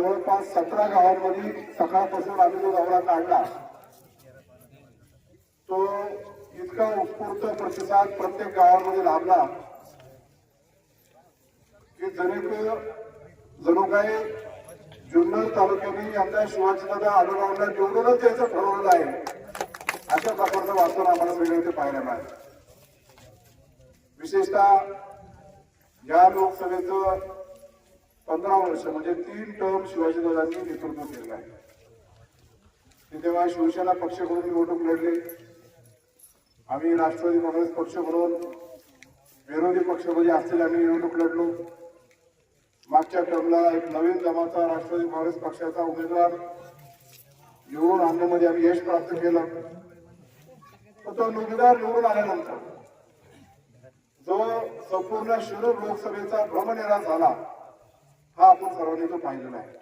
जवळपास सतरा गावांमध्ये सकाळपासून आम्ही जो दौरा काढला. तो इतका उत्स्फूर्त प्रतिसाद प्रत्येक गावामध्ये लाभला. की जणू जणू काही जुन्नर तालुक्याने आमच्या शिवाजीदादा आडोरावला निवडूनच द्यायचं ठरवलेलं आहे. अशा प्रकारचं वातावरण आम्हाला सगळ्यांचे पाहायला मिळालं. विशेषतः या लोकसभेचं पंधरा वर्ष म्हणजे तीन टर्म शिवाजीदादांनी नेतृत्व केलं आहे. ते तेव्हा शिवसेना पक्ष म्हणून निवडणूक लढले. आम्ही राष्ट्रवादी काँग्रेस पक्ष म्हणून विरोधी पक्ष म्हणजे असलेले आम्ही निवडणूक लढलो. मागच्या टर्मला एक नवीन जमाचा राष्ट्रवादी काँग्रेस पक्षाचा उमेदवार निवडून आणण्यामध्ये आम्ही यश प्राप्त केलं. तर तो उमेदवार निवडून आल्यानंतर जो संपूर्ण शिरूर लोकसभेचा भ्रमनिरास झाला हा आपण सर्वांनी तो पाहिलेला आहे.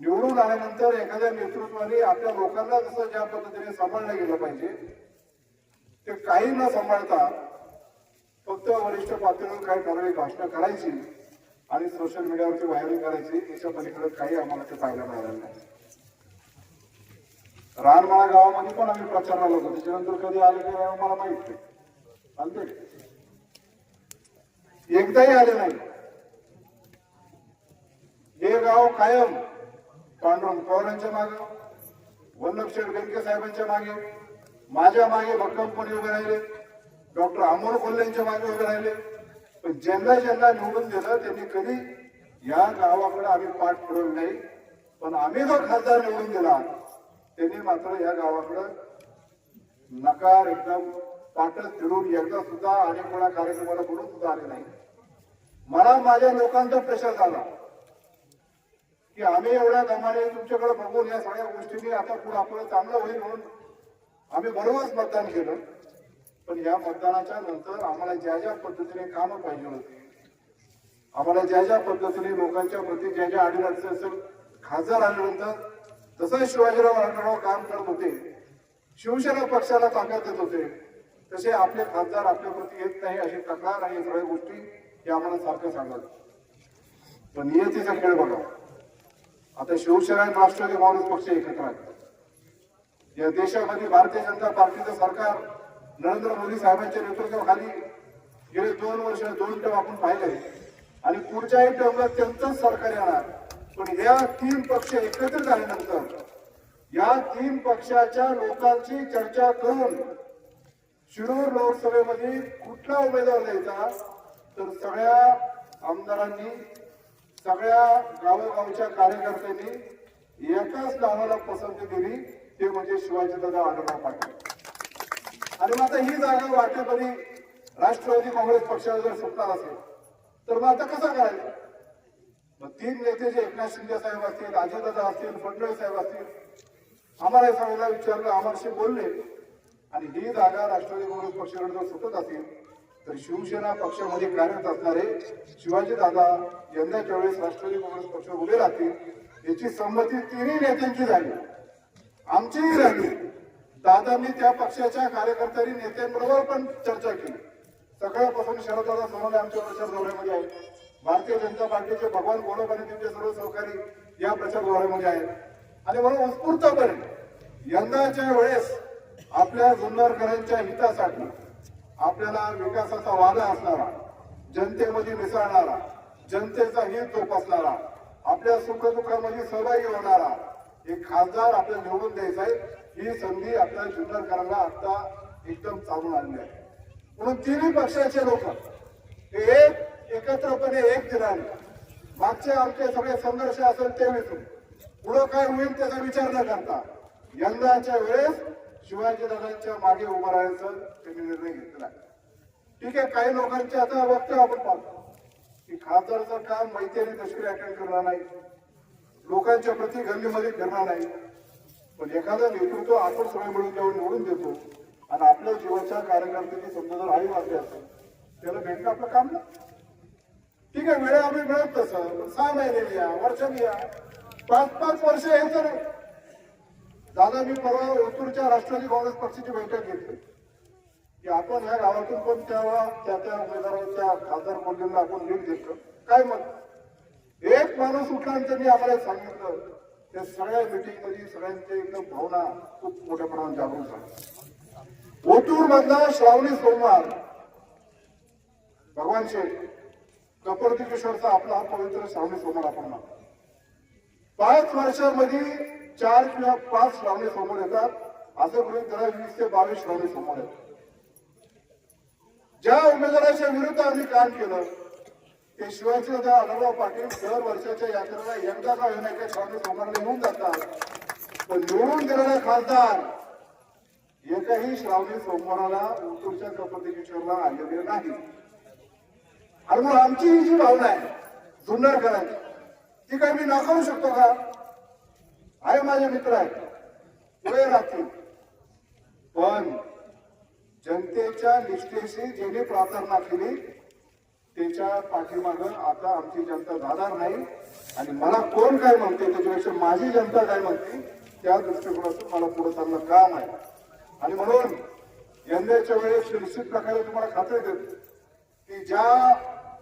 निवडून आल्यानंतर एखाद्या नेतृत्वाने आपल्या लोकांना जसं ज्या पद्धतीने सांभाळलं गेलं पाहिजे ते काही न सांभाळता फक्त वरिष्ठ पातळीवर काही ठराविक भाषणं करायची आणि सोशल मीडियावरती व्हायरल करायची याच्या पलीकडे काही आम्हाला ते पाहायला मिळालं नाही. रानमाळा गावामध्ये पण आम्ही प्रचाराला होतो. त्याच्यानंतर कधी आले की मला माहीत नाही. चालते एकदाही आले नाही. गाव कायम पांडुरंग पवारांच्या मागे वल्लभशेठ गणके साहेबांच्या मागे माझ्या मागे भक्कमपणे उभे राहिले? डॉक्टर अमोल कोल्हेंच्या मागे उभे राहिले. पण ज्यांना ज्यांना निवडून दिलं त्यांनी कधी या गावाकडे आम्ही पाठ फिरवली नाही. पण आम्ही जो खासदार निवडून दिला त्यांनी मात्र या गावाकडे नकार एकदम पाठच फिरून एकदा सुद्धा आणि कोणा कार्यक्रमाला बोलून सुद्धा आले नाही. मला माझ्या लोकांचा प्रेशर झाला. की आम्ही एवढ्या दमाने तुमच्याकडे बघून या सगळ्या गोष्टींनी आता पुढे आपलं चांगलं होईल म्हणून आम्ही बरोबरच मतदान केलं. पण या मतदानाच्या नंतर आम्हाला ज्या ज्या पद्धतीने कामं पाहिजे होती आम्हाला ज्या ज्या पद्धतीने लोकांच्या प्रती ज्या ज्या अडीअडचणी असेल खासदार आल्यानंतर तसं शिवाजीराव आढळराव काम करत होते शिवसेना पक्षाला ताकद देत होते तसे आपले खासदार आपल्या प्रती येत नाही अशी तक्रार आणि सगळ्या गोष्टी हे आम्हाला सारखं सांगत पण नियतीचा खेळ बघा. आता शिवसेना आणि राष्ट्रवादी काँग्रेस पक्ष एकत्र आहे या देशामध्ये भारतीय जनता पार्टीचं सरकार नरेंद्र मोदी साहेबांच्या नेतृत्वाखाली गेले दोन वर्ष दोन टर्म आपण पाहिले. आणि पुढच्याही टर्मला त्यांचंच सरकार येणार. पण या तीन पक्ष एकत्रित झाल्यानंतर या तीन पक्षाच्या लोकांची चर्चा करून शिरूर लोकसभेमध्ये कुठला उमेदवार द्यायचा तर सगळ्या आमदारांनी सगळ्या गावोगावच्या कार्यकर्त्यांनी एकाच नावाला पसंती दिली ते म्हणजे शिवाजीदादा आढळराव पाटील. आणि मग आता ही जागा वाटेपरी राष्ट्रवादी काँग्रेस पक्षाला जर सुटणार असेल तर मग आता कसं करायचं? मग तीन नेते जे एकनाथ शिंदे साहेब असतील राजेदादा असतील फडणवीस साहेब असतील आम्हाला हे सगळ्याला विचारलं आम्हाशी बोलले. आणि ही जागा राष्ट्रवादी काँग्रेस पक्षाकडे जर सुटत असेल तर शिवसेना पक्षामध्ये कार्यरत असणारे शिवाजी दादा यंदाच्या वेळेस राष्ट्रवादी काँग्रेस पक्ष उभे राहतील याची संमती तिन्ही नेत्यांची झाली. आमचीही झाली. दादांनी त्या पक्षाच्या कार्यकर्त्यांनी नेत्यांबरोबर पण चर्चा केली. सकाळपासून शरददादा सोनवणे आमच्या प्रचार दौऱ्यामध्ये आहेत. भारतीय जनता पार्टीचे भगवान गोडप आणि त्यांचे सर्व सहकारी या प्रचार दौऱ्यामध्ये आहेत. आणि म्हणून उत्स्फूर्तपणे यंदाच्या वेळेस आपल्या जुन्नरकरांच्या हितासाठी आपल्याला विकासाचा वादा असणारा जनतेमध्ये मिसळणारा जनतेचा हित जोपासणारा आपल्या सुखदुःखामध्ये सहभागी होणारा एक खासदार आपल्याला निवडून द्यायचा आहे. ही संधी आपल्या जुन्नरकरांना आता एकदम चालून आणली आहे. म्हणून तिन्ही पक्षाचे लोक हे एक एकत्रपणे एक दिनाने मागचे आमचे सगळे संघर्ष असेल ते विसरून पुढं काय होईल त्याचा विचार न करता यंदाच्या वेळेस शिवाजीदादांच्या मागे उभं राहायचं त्यांनी निर्णय घेतला ठीक आहे काही लोकांचे आता वक्तव्य आपण पाहतो. की खासदारचं काम माहिती आणि तस्करी अटेंड करणार नाही. लोकांच्या प्रति गल्लीमध्ये फिरणार नाही. पण एखादं नेतृत्व आपण सगळे मिळून जेव्हा निवडून देतो आणि आपल्या जीवाच्या कार्यकर्त्याची समजा जर आई वाटली असेल त्याला भेटणं आपलं काम नाही. ठीक आहे वेळ आम्ही मिळत तसं पण सहा महिने या वर्षात या पाच पाच वर्ष यायचं नाही. दादा मी परवा ओतूरच्या राष्ट्रवादी काँग्रेस पक्षाची बैठक घेतली. की आपण ह्या गावातून पण त्या त्या उमेदवारांच्या खासदार कोल्हेंना आपण लीड देतो. काय म्हणत? एक माणूस उठला आणि त्यांनी आम्हाला सांगितलं त्या सगळ्या मिटिंगमध्ये सगळ्यांच्या एकदम भावना खूप मोठ्या प्रमाणात जागरूक झाल्या. ओतूर मधला श्रावणी सोमवार भगवान शेठ कपर्तिकेश्वरचा आपला हा पवित्र श्रावणी सोमवार आपण मानतो. पाच वर्षामध्ये चार किंवा पाच श्रावणी समोर येतात. असं करून त्याला वीस ते बावीस श्रावणी समोर येतात ज्या उमेदवाराच्या विरुद्ध आम्ही काम केलं ते शिवाजी अनुभव पाटील दर वर्षाच्या यात्रेला यंदा का होण्याच्या श्रावणी सोमवारला येऊन जातात. पण निवडून दिलेला खासदार एकही श्रावणी सोमवाराला उत्तरच्या कपतिकेश्वरला आलेले नाही. आणि मग आमची ही जी भावना आहे जुन्नरकरांची ती काय मी नाकारू शकतो का? आहे माझे मित्र आहेत. पुढे राहतील पण जनतेच्या निष्ठेशी ज्यांनी प्रार्थना केली त्याच्या पाठीमाग आता आमची जनता जाणार नाही. आणि मला कोण काय म्हणते त्याच्यापेक्षा माझी जनता काय म्हणते त्या दृष्टिकोनातून मला पुढे चालणं काम आहे. आणि म्हणून यंदाच्या वेळेस निश्चित प्रकारे तुम्हाला खात्री देतो की ज्या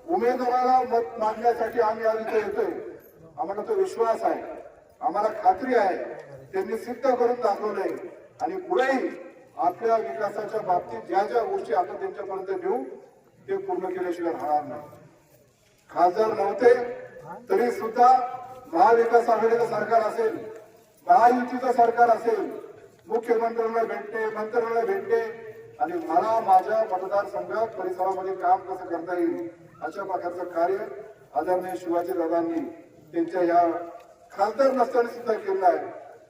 उमेदवाराला मत मागण्यासाठी आम्ही आज इथे येतोय आम्हाला तो विश्वास आहे. आम्हाला खात्री आहे. त्यांनी सिद्ध करून दाखवलंय. आणि पुढेही आपल्या विकासाच्या बाबतीत ज्या ज्या गोष्टी आपण त्यांच्यापर्यंत देऊ ते पूर्ण केल्याशिवाय राहणार नाही. खासदार नव्हते तरी सुद्धा महाविकास आघाडीचं सरकार असेल महायुतीचं सरकार असेल मुख्यमंत्र्यांना भेटते मंत्र्यांना भेटते आणि मला माझ्या मतदारसंघात परिसरामध्ये काम कसं करता येईल अशा प्रकारचं कार्य आदरणीय शिवाजी दादांनी त्यांच्या या खासदार नसताना सुद्धा केलं आहे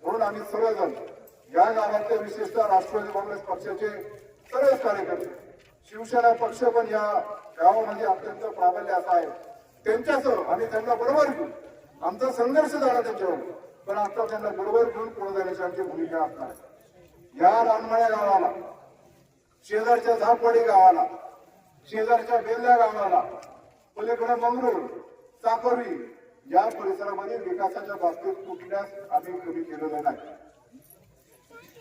म्हणून आम्ही सर्वजण या गावातले विशेषतः राष्ट्रवादी काँग्रेस पक्षाचे सर्व कार्यकर्ते शिवसेना पक्ष पण या गावामध्ये अत्यंत प्राबल्य असा आहे. त्यांच्यासह आम्ही त्यांना बरोबर घेऊ आमचा संघर्ष झाला त्यांच्यावर. पण आता त्यांना बरोबर घेऊन पुढे जाण्याची आमची भूमिका असणार या रानमाळ्या गावाला शेजारच्या झापवाडी गावाला शेजारच्या बेल्ल्या गावाला पलीकडे मंगरूळ चापोरी या परिसरामध्ये विकासाच्या बाबतीत कुठल्याच आम्ही कमी केलेलं नाही.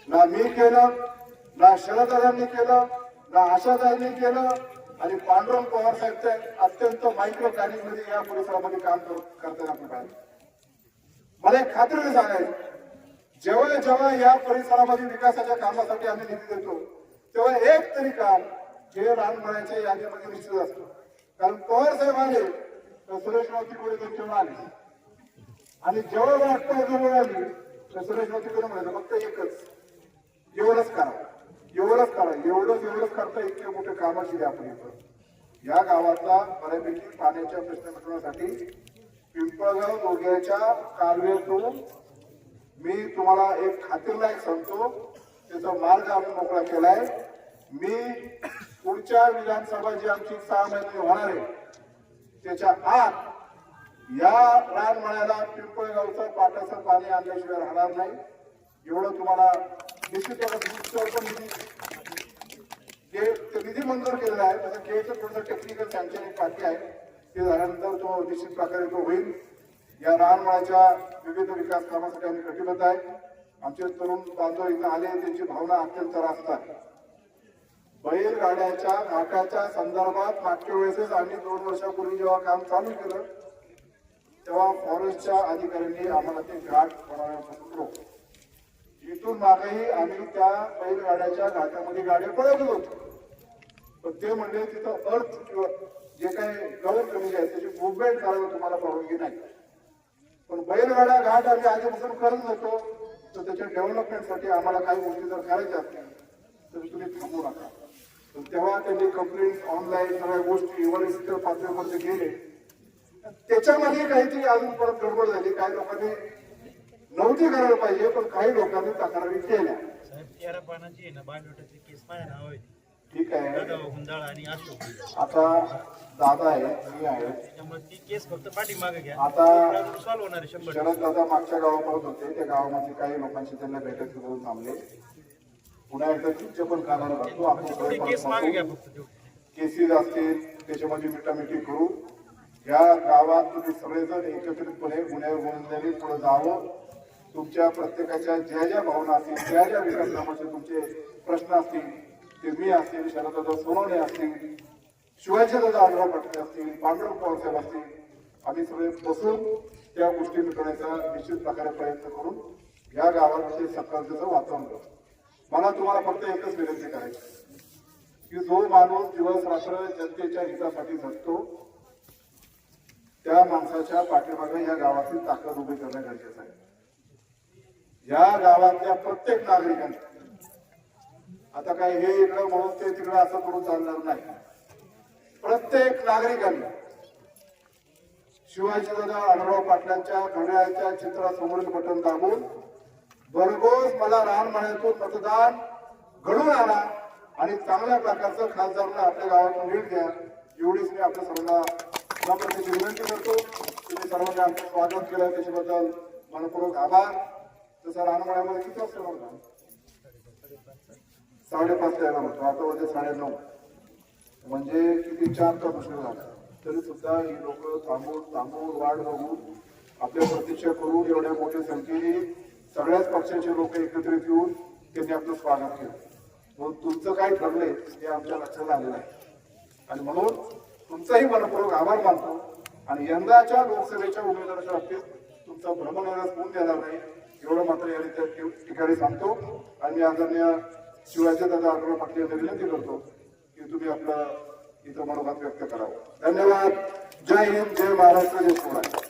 ना मी केलं ना शरदादांनी केलं ना आशादारांनी केलं आणि पांडुरंग पवार साहेबच्या अत्यंत मायक्रो प्लॅनिंगमध्ये या परिसरामध्ये काम करताना आपण पाहिजे मला एक खात्रीने सांगायचं जेव्हा जेव्हा या परिसरामध्ये विकासाच्या कामासाठी आम्ही निधी देतो तेव्हा एक तरी काम हे रानमळ्याच्या यादीमध्ये निश्चित असतो. कारण पवार साहेबांनी तर सुरेश रावतीकडे त्यांच्यावर आले आणि जेव्हा वाटतं जवळ आली तर सुरेश रावतीकडे म्हणायचं फक्त एकच. एवढंच करा. एवढंच करा. एवढंच एवढंच करता इतके मोठे कामाची आपण इथं. या गावातला बऱ्यापैकी पाण्याच्या प्रश्न मिटवण्यासाठी पिंपळगाव दोघ्याच्या कालव्यातून मी तुम्हाला एक खात्रीलायक सांगतो. त्याचा मार्ग आम्ही मोकळा केलाय. मी पुढच्या विधानसभा जी आमची सहा महिने होणार आहे त्याच्या आत या रानमळ्याला पिंपळगावचं पाटाचं पाणी आणल्याशिवाय राहणार नाही. एवढं तुम्हाला निश्चित पण निधी निधी मंजूर केलेला आहे. त्याचं केळीचं थोडंसं टेक्निकल सँक्शन बाकी आहे. ते झाल्यानंतर तो निश्चित प्रकारे तो होईल. या रानमळाच्या विविध विकास कामासाठी आम्ही कटिबद्ध आहे. आमचे तरुण बांधव इथं आले त्यांची भावना अत्यंत रास्त आहे. गाड्याच्या घाटाच्या संदर्भात मागच्या वेळेसच आम्ही दोन वर्षापूर्वी जेव्हा काम चालू केलं तेव्हा फॉरेस्टच्या अधिकाऱ्यांनी आम्हाला ते घाट बनवण्यापासून रोखलं इथून मागेही आम्ही त्या बैलगाड्याच्या घाटामध्ये गाड्या पळवत होतो. पण ते म्हणजे तिथं अर्थ किंवा जे काही गवत कमी आहे त्याची मुवमेंट करायला तुम्हाला परवानगी नाही. पण बैलगाडा घाट आम्ही आधीपासून करत होतो तर त्याच्या डेव्हलपमेंटसाठी आम्हाला काही गोष्टी जर करायच्या असतील तर तुम्ही थांबू नका. तेव्हा त्यांनी कंप्लेंट ऑनलाईन सगळ्या गोष्टी वरिष्ठ पातळीवरती गेले. त्याच्यामध्ये काहीतरी अजून परत गडबड झाली. काही लोकांनी नव्हती करायला पाहिजे पण काही लोकांनी तक्रारी केल्या. ठीक आहे. अशोक. आता दादा आहे मी आहे. आता शरद दादा मागच्या गावापर्यंत होते. त्या गावामध्ये काही लोकांशी त्यांना भेटत करून थांबले. पुन्हा एकदा तुमचे पण कारण करतो आपण. केसेस असतील त्याच्यामध्ये मिटामिटी करू. या गावात तुम्ही सगळेजण एकत्रितपणे गुन्ह्यावर गुन्ह्याने पुढे जावं. तुमच्या प्रत्येकाच्या ज्या ज्या भावना असतील ज्या ज्या विकास कामाचे तुमचे प्रश्न असतील ते मी असतील शरददादा सोनवणे असतील शिवाजी दादा आग्रह पाटील असतील पांडुरंग पवार साहेब असतील आम्ही सगळे बसून त्या गोष्टी मिटवण्याचा निश्चित प्रकारे प्रयत्न करून या गावाचे सकाळचं वातावरण मला तुम्हाला फक्त एकच विनंती करायची की जो माणूस दिवस रात्र जनतेच्या हितासाठी झटतो त्या माणसाच्या पाठीमागे या गावातील ताकद उभी करणं गरजेचं आहे. या गावातल्या प्रत्येक नागरिकांनी आता काय हे इकडं म्हणून ते तिकडं असं करून चालणार नाही. प्रत्येक नागरिकांनी शिवाजी दादा आढळराव पाटलांच्या घड्याळाच्या चित्रासमोरील बटन दाबून भरघोस मला रानमाळ्यातून मतदान घडून आणा आणि चांगल्या प्रकारचं खासदारांना आपल्या गावातून भेट द्या. एवढीच मी आपल्या सर्वांना सभापतीची विनंती करतो. तुम्ही सर्वांनी आमचं स्वागत केलं त्याच्याबद्दल मनपूर्वक आभार. तसं रानमाळ्यामध्ये किती वाजता होता? साडेपाच यायला म्हणतो आता वाजे साडेनऊ. म्हणजे किती चार तर उशीर झाला. तरी सुद्धा ही लोक थांबून थांबून वाट बघून आपल्या प्रतीक्षा करून एवढ्या मोठ्या संख्येने सगळ्याच पक्षाचे लोक एकत्रित येऊन त्यांनी आपलं स्वागत केलं. म्हणून तुमचं काय ठरलंय हे आमच्या लक्षात आलेलं आहे. आणि म्हणून तुमचाही मनपूर्वक आभार मानतो. आणि यंदाच्या लोकसभेच्या उमेदवाराच्या बाबतीत तुमचा भ्रमनिरास होऊन देणार नाही एवढं मात्र या त्या ठिकाणी सांगतो. आणि आदरणीय शिवाजी दादा आढळराव पाटील यांना विनंती करतो की तुम्ही आपलं इथं मनोगत व्यक्त करावं. धन्यवाद. जय हिंद जय महाराष्ट्र जय सोडा